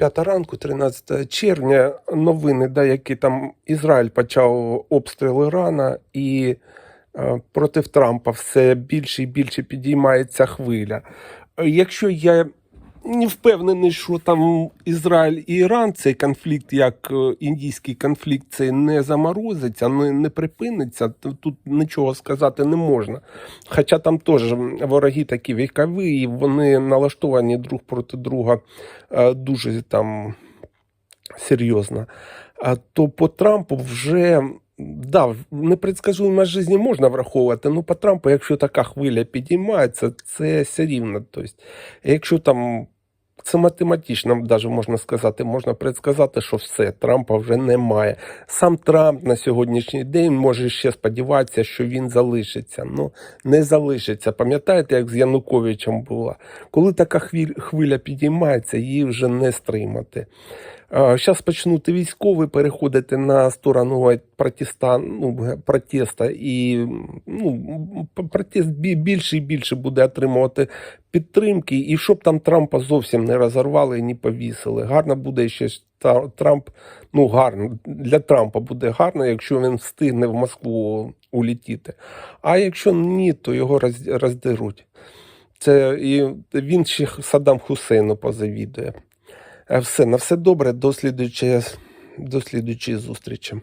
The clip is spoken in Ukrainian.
П'ята ранку, 13 червня, новини, да, які там Ізраїль почав обстріл Ірана, і е, проти Трампа все більше і більше підіймається хвиля. Е, Якщо я не впевнений, що там Ізраїль і Іран цей конфлікт, як е, індійський конфлікт, цей не заморозиться, не, не припиниться, тут нічого сказати не можна. Хоча там теж вороги такі вікові, і вони налаштовані друг проти друга е, дуже там серйозно. А то по Трампу вже. Да, непредсказуємость житті можна враховувати, ну по Трампу, якщо така хвиля підіймається, це все рівно. Тобто, якщо там це математично, навіть можна сказати, можна предсказати, що все, Трампа вже немає. Сам Трамп на сьогоднішній день може ще сподіватися, що він залишиться. Ну, не залишиться. Пам'ятаєте, як з Януковичем було? Коли така хвиля підіймається, її вже не стримати. Зараз почнуть військові переходити на сторону протеста, ну, протеста, і ну, протест більше і більше буде отримувати підтримки, і щоб там Трампа зовсім не розорвали і не повісили. Гарно буде ще Трамп, ну гарно, для Трампа буде гарно, якщо він встигне в Москву улетіти. А якщо ні, то його роздеруть. Це і він ще Саддам Хусейну позавідує. Все, на все добре, до слідуючої, до слідуючої зустрічі.